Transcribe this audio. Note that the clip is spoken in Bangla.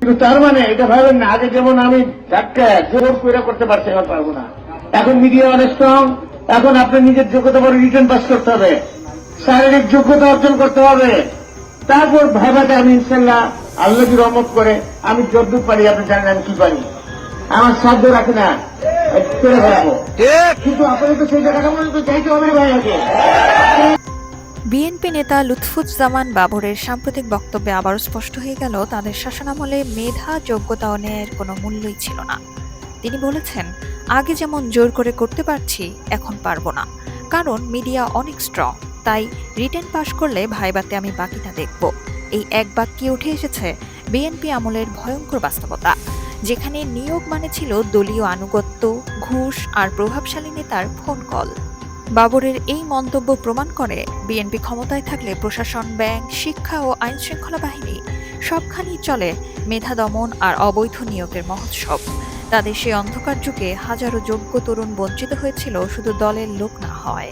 কিন্তু তার মানে এটা ভাবেন না আগে যেমন আমি ধাক্কা জোর করে করতে পারছি এবার পারব না। এখন মিডিয়া অনেক স্ট্রং এখন আপনার নিজের যোগ্যতা পরে রিটার্ন পাস করতে হবে। শারীরিক যোগ্যতা অর্জন করতে হবে। তারপর ভাবাতে আমি ইনশাল্লাহ আল্লাহ কি রহমত করে আমি যদ্দূর পারি আপনি জানেন আমি কি পারি। আমার সাধ্য রাখে না করে কিন্তু আপনাদের তো সেই জায়গাটা মনে তো চাইতে হবে ভাই আগে বিএনপি নেতা লুৎফুজ্জামান বাবরের সাম্প্রতিক বক্তব্যে আবারও স্পষ্ট হয়ে গেল, তাদের শাসনামলে মেধা, যোগ্যতা ন্যায়ের কোনো মূল্যই ছিল না। তিনি বলেছেন, আগে যেমন জোর করে করতে পারছি, এখন পারব না। কারণ মিডিয়া অনেক স্ট্রং তাই রিটেন পাশ করলে ভাইবাতে আমি বাকিটা দেখব। এই এক বাক্যে উঠে এসেছে, বিএনপি আমলের ভয়ঙ্কর বাস্তবতা, যেখানে নিয়োগ মানে ছিল দলীয় আনুগত্য, ঘুষ আর প্রভাবশালী নেতার ফোন কল বাবরের এই মন্তব্য প্রমাণ করে বিএনপি ক্ষমতায় থাকলে প্রশাসন, ব্যাংক, শিক্ষা ও আইন শৃঙ্খলা বাহিনী সবখানেই চলে মেধা দমন আর অবৈধ নিয়োগের মহোৎসব। তাদের সেই অন্ধকার যুগে হাজারো যোগ্য তরুণ বঞ্চিত হয়েছিল শুধু দলের লোক না হয়।